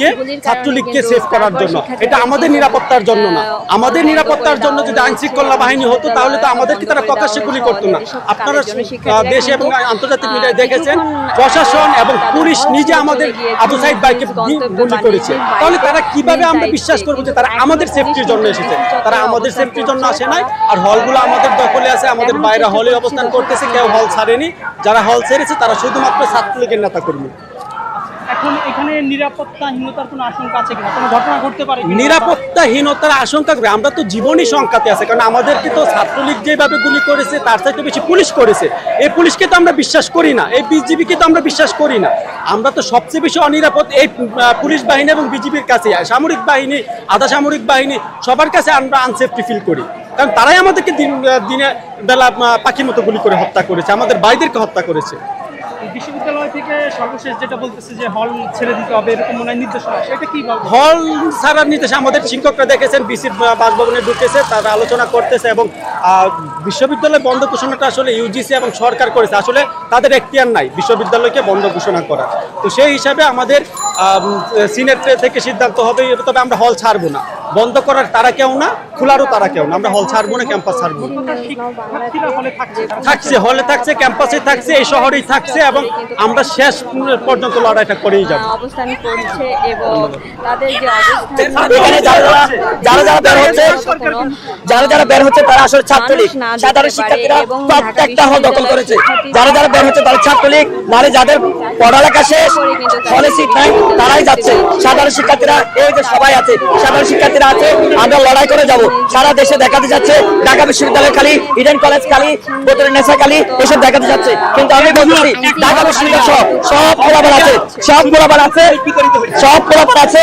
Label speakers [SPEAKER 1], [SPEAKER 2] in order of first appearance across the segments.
[SPEAKER 1] কে? ছাত্রলীগকে save করার জন্য। এটা আমাদের নিরাপত্তার জন্য না। আমাদের নিরাপত্তার জন্য যদি আইন শৃঙ্খলা বাহিনী হতো তাহলে তো আমাদেরকে তারা প্রকাশ্যে গুলি করতো না। আপনারা দেশে এবং আন্তর্জাতিক মিডিয়ায় দেখেছেন প্রশাসন এবং পুলিশ নিজে আমাদের আবু সাইদ ভাইকে গুলি করেছে। তাহলে তারা কীভাবে আমরা বিশ্বাস করব যে তারা আমাদের সেফটির জন্য এসেছে? তারা আমাদের সেফটির জন্য আসে নাই আর হলগুলো আমাদের দখলে আছে আমাদের বাইরে হলে অবস্থান করতেছে কেউ হল ছাড়েনি। যারা হল ছেড়েছে তারা শুধুমাত্র ছাত্রলীগের নেতা কর্মী
[SPEAKER 2] নিরাপত্তাহীনতার আশঙ্কা
[SPEAKER 1] আমরা তো জীবনই আছে, কারণ আমাদেরকে তো ছাত্রলীগ যেভাবে গুলি করেছে, তার চাইতে বেশি পুলিশ করেছে। এই পুলিশকে তো আমরা বিশ্বাস করি না, এই বিজিবিকে তো আমরা বিশ্বাস করি না। আমরা তো সবচেয়ে বেশি অনিরাপদ এই পুলিশ বাহিনী এবং বিজিবির কাছে, সামরিক বাহিনী, আধা সামরিক বাহিনী, সবার কাছে আমরা আনসেফটি ফিল করি। কারণ তারাই আমাদেরকে দিন দিনে বেলা পাখির মতো গুলি করে হত্যা করেছে, আমাদের ভাইদেরকে হত্যা করেছে।
[SPEAKER 2] বিশ্ববিদ্যালয় থেকে সর্বশেষ যেটা বলতেছে যে হল ছেড়ে দিতে হবে, এরকম মনে হয় নির্দেশনা সেটা কি
[SPEAKER 1] হল ছাড়ার নির্দেশ, আমাদের শিক্ষকরা দেখেছেন বিসির বাসভবনে ঢুকেছে, তারা আলোচনা করতেছে এবং বিশ্ববিদ্যালয় বন্ধ ঘোষণাটা আসলে ইউজিসি এবং সরকার করেছে, আসলে তাদের এখতিয়ার নাই বিশ্ববিদ্যালয়কে বন্ধ ঘোষণা করা তো সেই হিসাবে আমাদের সিনেট থেকে সিদ্ধান্ত হবে তবে আমরা হল ছাড়বো না। বন্ধ করার তারা কেউ না খোলারও তারা কেউ না। আমরা হল ছাড়বো না ক্যাম্পাস ছাড়বো না।
[SPEAKER 2] থাকছে?
[SPEAKER 1] হলে থাকছে ক্যাম্পাসে থাকছে এই শহরেই থাকছে এবং আমরা শেষ পর্যন্ত লড়াইটা করেই যাব।
[SPEAKER 3] অবস্থান করছে এবং তাদের যে
[SPEAKER 4] যারা যারা যারা যারা বের হচ্ছে যারা যারা বের হচ্ছে তারা আসলে ছাত্রলীগ। সাধারণ শিক্ষার্থীরা প্রত্যেকটা হল দখল করেছে। যারা যারা বের হচ্ছে তারা ছাত্রলীগ নারী যাদের পড়ালেখা শেষ ফলে সিট নাই তারাই যাচ্ছে। সাধারণ শিক্ষার্থীরা, এই যে সবাই আছে, সাধারণ শিক্ষার্থীরা আছে, আমরা লড়াই করে যাব। সারা দেশে দেখাতে যাচ্ছে, ঢাকা বিশ্ববিদ্যালয় খালি, ইডেন কলেজ খালি বোতলের নেশা খালি, এসব দেখাতে যাচ্ছে। কিন্তু আমি বলছি ঢাকা বিশ্ববিদ্যালয় সব সব পোলাপার আছে, সব পোলাপার আছে, সব পোলাপার আছে।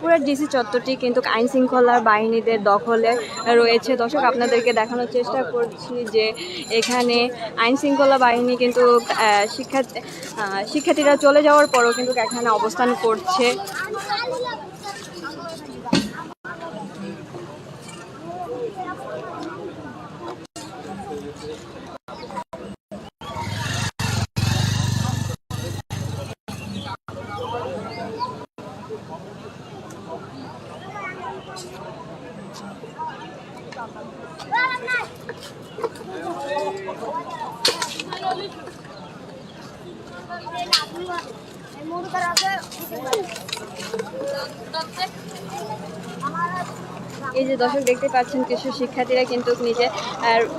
[SPEAKER 3] পুরো ডিসি চত্বরটি কিন্তু আইন শৃঙ্খলার বাহিনীদের দখলে রয়েছে। দর্শক, আপনাদেরকে দেখানোর চেষ্টা করছি যে এখানে আইন শৃঙ্খলা বাহিনী কিন্তু শিক্ষার্থী শিক্ষার্থীরা চলে যাওয়ার পরও কিন্তু এখানে অবস্থান করছে। এই যে দর্শক দেখতে পাচ্ছেন, কিছু শিক্ষার্থীরা কিন্তু নিজে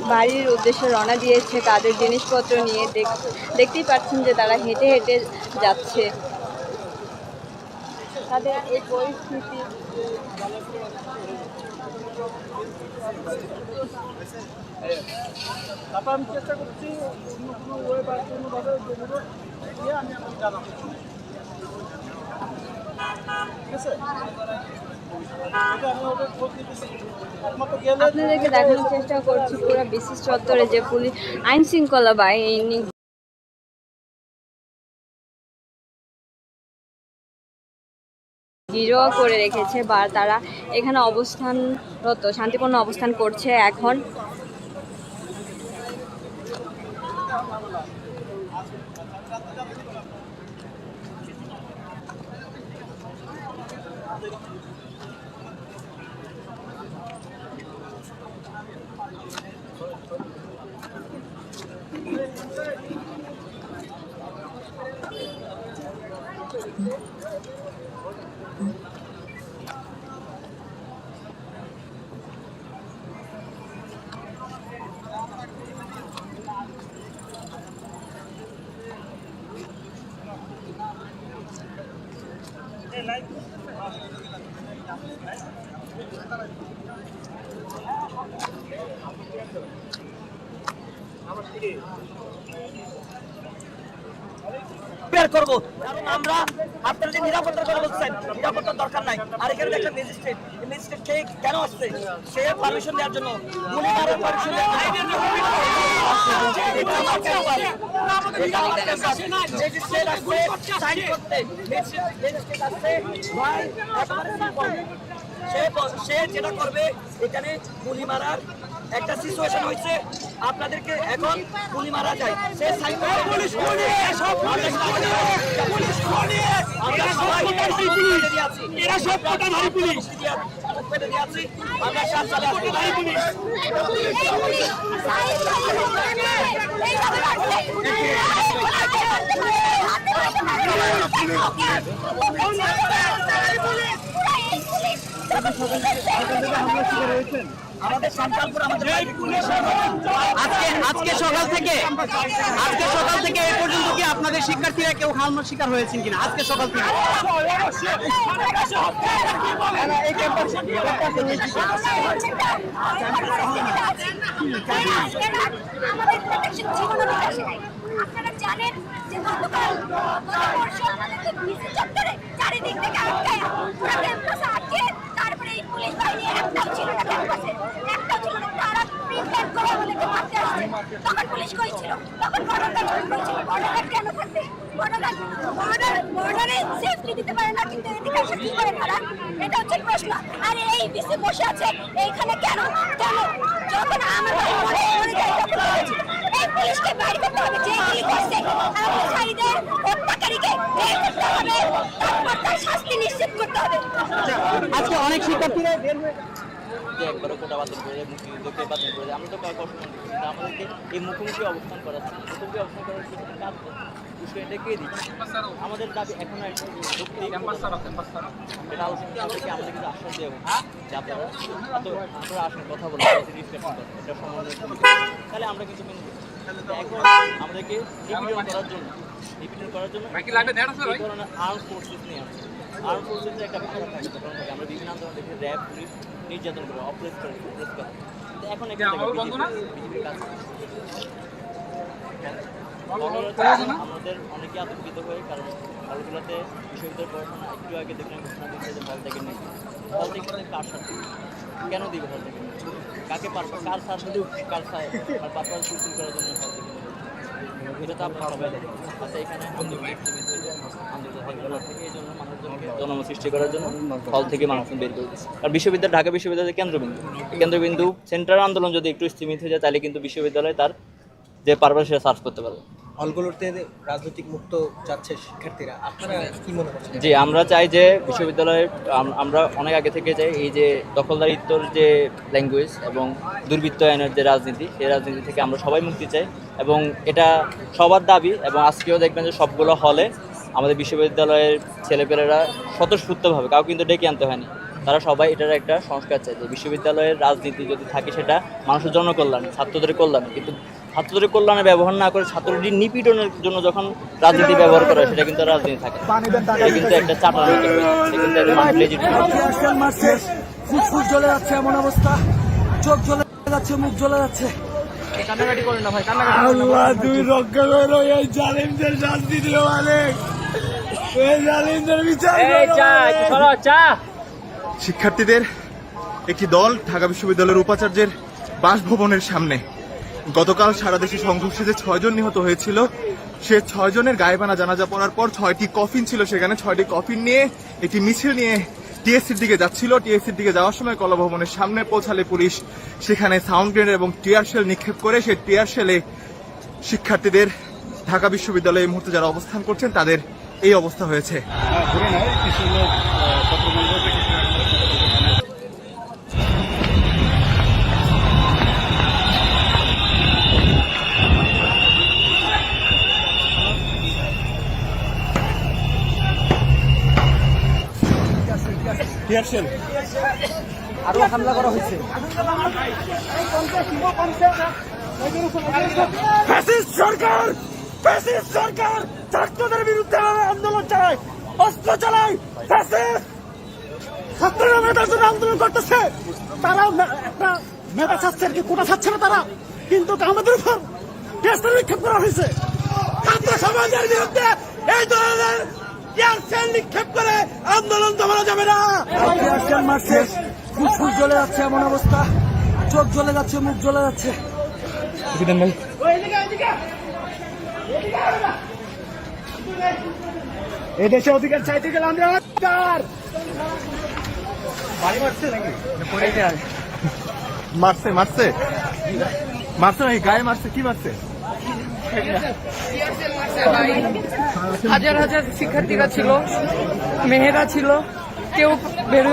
[SPEAKER 3] বাড়ির উদ্দেশ্যে রওনা দিয়েছে তাদের জিনিসপত্র নিয়ে দেখ- দেখতেই পাচ্ছেন যে তারা হেঁটে হেঁটে যাচ্ছে। তাদের এই পরিস্থিতি
[SPEAKER 2] তারপর আমি চেষ্টা করছি অন্য কোনো ওয়ে বা কোনোভাবে আমি জানাব
[SPEAKER 3] আপনাদেরকে দেখানোর চেষ্টা করছি পুরো বিশেষ চত্বরে যে পুলিশ আইন শৃঙ্খলা বাহিনী গিরোয়া করে রেখেছে বা তারা এখানে অবস্থানরত শান্তিপূর্ণ অবস্থান করছে এখন।
[SPEAKER 5] বের করব। কারণ আমরা আপনারা যে নিরাপত্তার কথা বলছেন নিরাপত্তার দরকার নাই আর এখানে দেখেন ম্যাজিস্ট্রেট ম্যাজিস্ট্রেট কে কেন আসছে সে পারমিশন দেওয়ার জন্য গুলি পারমিশন ম্যাজিস্ট্রেট সে যেটা করবে এখানে গুলি মারার একটা সিচুয়েশন হয়েছে আপনাদেরকে এখন গুলি মারা যায় সে সাইন সবাই এরা সব কটা ভাই পুলিশ আমরা সাত সালে আসছি ভাই পুলিশ আমাদের সন্তানপুর আমাদের
[SPEAKER 6] আজকে আজকে সকাল থেকে আজকে সকাল থেকে এই পর্যন্ত কি আপনাদের শিক্ষার্থীরা কেউ হামলার শিকার হয়েছেন কিনা? আজকে সকাল থেকে।
[SPEAKER 7] আপনারা জানেন যে গতকাল গত বর্ষ আমাদেরকে বিসি চত্বরে চারিদিক থেকে আটকায় পুরো ক্যাম্পাসে আটকে তারপরে এই পুলিশ বাহিনী একটাও ছিল না ক্যাম্পাসে একটাও ছিল না তারা প্রিপেয়ার করে আমাদেরকে মারতে আসছে তখন পুলিশ কই ছিল তখন বর্ডার গার্ড কই ছিল বর্ডার গার্ড কেন থাকবে বর্ডার গার্ড বর্ডার বর্ডারে সেফলি দিতে পারে না কিন্তু এদিকে এসে কি করে তারা এটা হচ্ছে প্রশ্ন। আর এই বিসি বসে আছে এইখানে কেন? কেন? যখন আমাদের মনে মনে যায় তখন এই পুলিশকে বাইরে করতে হবে যে কি করছে শাড়িদের হত্যাকারীকে বের করতে হবে তারপর তার শাস্তি নিশ্চিত করতে হবে।
[SPEAKER 6] আজকে অনেক শিক্ষার্থীরা বের হয়ে
[SPEAKER 8] যে একবারও কোটা বাতিল করে মুক্তিযুদ্ধকে বাতিল করে আমরা তো কয়েক অসম্মান দিচ্ছি আমাদেরকে এই মুখোমুখি অবস্থান করাচ্ছে মুখোমুখি অবস্থান করার কে দিচ্ছে? আমাদের দাবি এখন এটা আলোচনা আমাদেরকে আমাদের কিছু আশ্বাস দেবো যে আপনারা আপনারা আসেন কথা বলেন এটা সমন্বয় তাহলে আমরা কিছু মেনে কিন্তু এখন আমাদেরকে নিপীড়ন করার জন্য নিপীড়ন করার জন্য আর্ম ফোর্সেস নিয়ে আসছে। আর্ম ফোর্সেসের একটা বিশাল থাকে তখন থেকে আমরা বিভিন্ন আন্দোলন দেখি র্যাব পুলিশ নির্যাতন করে অপারেট করে অপারেট করে। এখন একটা কাজ আমাদের অনেকে আতঙ্কিত হয়ে কারণ হলগুলোতে বিশ্ববিদ্যালয় পড়াশোনা একটু আগে দেখলাম ঘোষণা দিচ্ছে যে হল থেকে নেই হল থেকে কার সাথে? কেন দিবে হল থেকে কাকে পারবে কার কার আর করার জন্য হল থেকে আচ্ছা জনমত সৃষ্টি করার জন্য হল থেকে মানুষজন বের করে আর বিশ্ববিদ্যালয়, ঢাকা বিশ্ববিদ্যালয়ের কেন্দ্রবিন্দু। কেন্দ্রবিন্দু, সেন্ট্রাল আন্দোলন যদি একটু স্থিমিত হয়ে যায়, তাহলে কিন্তু বিশ্ববিদ্যালয় তার যে পারবে সেটা সার্চ করতে পারবে।
[SPEAKER 9] হলগুলোতে রাজনৈতিক মুক্ত যাচ্ছে শিক্ষার্থীরা। আপনারা কি মনে করছেন?
[SPEAKER 8] জি আমরা চাই যে বিশ্ববিদ্যালয়ে আমরা অনেক আগে থেকে চাই এই যে দখলদারিত্বর যে ল্যাঙ্গুয়েজ এবং দুর্বৃত্তায়নের যে রাজনীতি সেই রাজনীতি থেকে আমরা সবাই মুক্তি চাই এবং এটা সবার দাবি এবং আজকেও দেখবেন যে সবগুলো হলে আমাদের বিশ্ববিদ্যালয়ের ছেলেপেলেরা স্বতঃস্ফূর্তভাবে কাউকে কিন্তু ডেকে আনতে হয়নি। তারা সবাই এটার একটা সংস্কার চাই যে বিশ্ববিদ্যালয়ের রাজনীতি যদি থাকে সেটা মানুষের জন্য কল্যাণ ছাত্রদের কল্যাণ। কিন্তু ছাত্রদের কল্যাণে ব্যবহার না করে ছাত্রদের নিপীড়নের জন্য যখন রাজনীতি ব্যবহার করা সেটা কিন্তু রাজনীতি থাকে এটা কিন্তু একটা।
[SPEAKER 5] ফুসফুস জ্বলে যাচ্ছে এমন অবস্থা। চোখ জ্বলে যাচ্ছে মুখ জ্বলে যাচ্ছে।
[SPEAKER 2] কান্নাকাটি করেন না ভাই কান্নাকাটি
[SPEAKER 5] আল্লাহ তুমি রক্ষা করো এই জালিমদের শাস্তি দিও মালিক এই জালিমদের বিচার
[SPEAKER 10] শিক্ষার্থীদের একটি দল ঢাকা বিশ্ববিদ্যালয়ের উপাচার্যের বাসভবনের সামনে। গতকাল সারা দেশে সংঘর্ষে যে ছয়জন নিহত হয়েছিল। সে ছয়জনের গায়েবানা জানাজা পড়ার পর ছয়টি কফিন ছিল সেখানে। ছয়টি কফিন নিয়ে একটি মিছিল নিয়ে টিএসসির দিকে যাচ্ছিল। টিএসসির দিকে যাওয়ার সময় কলা ভবনের সামনে পৌঁছালে পুলিশ সেখানে সাউন্ড গ্রেনেড এবং টিয়ার শেল নিক্ষেপ করে সেই টিয়ার শেলে শিক্ষার্থীদের ঢাকা বিশ্ববিদ্যালয়ে এই মুহূর্তে যারা অবস্থান করছেন, তাদের এই অবস্থা হয়েছে।
[SPEAKER 5] আরও হামলা করা হয়েছে। সরকার সরকার ছাত্রদের বিরুদ্ধে আন্দোলন চালায় অস্ত্র চালায় ফ্যাসিস্ট। ছাত্ররা মেধার জন্য আন্দোলন করতেছে। তারা একটা মেধা আর কি কোটা ছাড়ছে না তারা? কিন্তু আমাদের উপর টেস্টার নিক্ষেপ করা হয়েছে।
[SPEAKER 1] ছাত্র সমাজের বিরুদ্ধে এই ধরনের ইয়ারসেল নিক্ষেপ করে আন্দোলন দমানো যাবে না।
[SPEAKER 5] মারছে ফুসফুস জ্বলে যাচ্ছে এমন অবস্থা। চোখ জ্বলে যাচ্ছে মুখ জ্বলে যাচ্ছে।
[SPEAKER 1] এদেশে অধিকার চাইতে গেলে আমরা অধিকার
[SPEAKER 10] মারছে মারছে। মারছে নাকি? গায়ে মারছে কি মারছে?
[SPEAKER 11] হাজার হাজার শিক্ষার্থীরা ছিল মেহেরা ছিল কেউ বেরো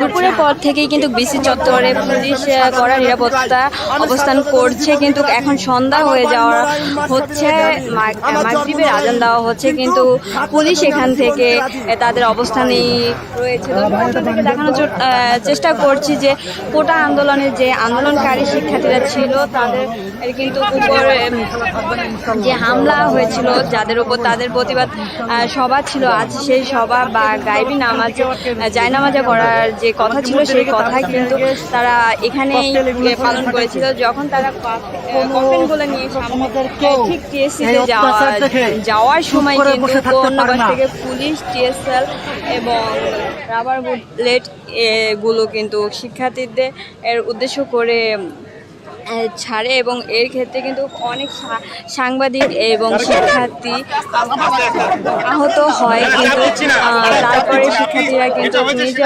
[SPEAKER 3] দুপুরের পর থেকেই কিন্তু বিসি চত্বরে পুলিশ কড়া নিরাপত্তা অবস্থান করছে। কিন্তু এখন সন্ধ্যা হয়ে যাওয়া হচ্ছে। মাগরিবের আজান দেওয়া হচ্ছে। কিন্তু পুলিশ এখান থেকে তাদের অবস্থানেই রয়েছে। আপনাদেরকে দেখানোর চেষ্টা করছি যে কোটা আন্দোলনের যে আন্দোলনকারী শিক্ষার্থীরা ছিল, তাদের কিন্তু উপর যে হামলা হয়েছিল, যাদের উপর তাদের প্রতিবাদ সভা ছিল। আজ সেই সভা বা গাইবি নামাজ জায়নামাজা করার যে কথা ছিল সেই কথা কিন্তু তারা এখানে পালন করেছিল। যখন তারা কফিনগুলো নিয়ে সামনে ঠিক টিএসসিতে যাওয়া যাওয়ার সময় কিন্তু থেকে পুলিশ টিএসএল এবং রাবার বুলেট এগুলো কিন্তু শিক্ষার্থীদের এর উদ্দেশ্য করে ছাড়ে এবং এর ক্ষেত্রে কিন্তু অনেক সাংবাদিক এবং শিক্ষার্থী আহত হয় কিন্তু তারপরে শিক্ষার্থীরা কিন্তু নিজে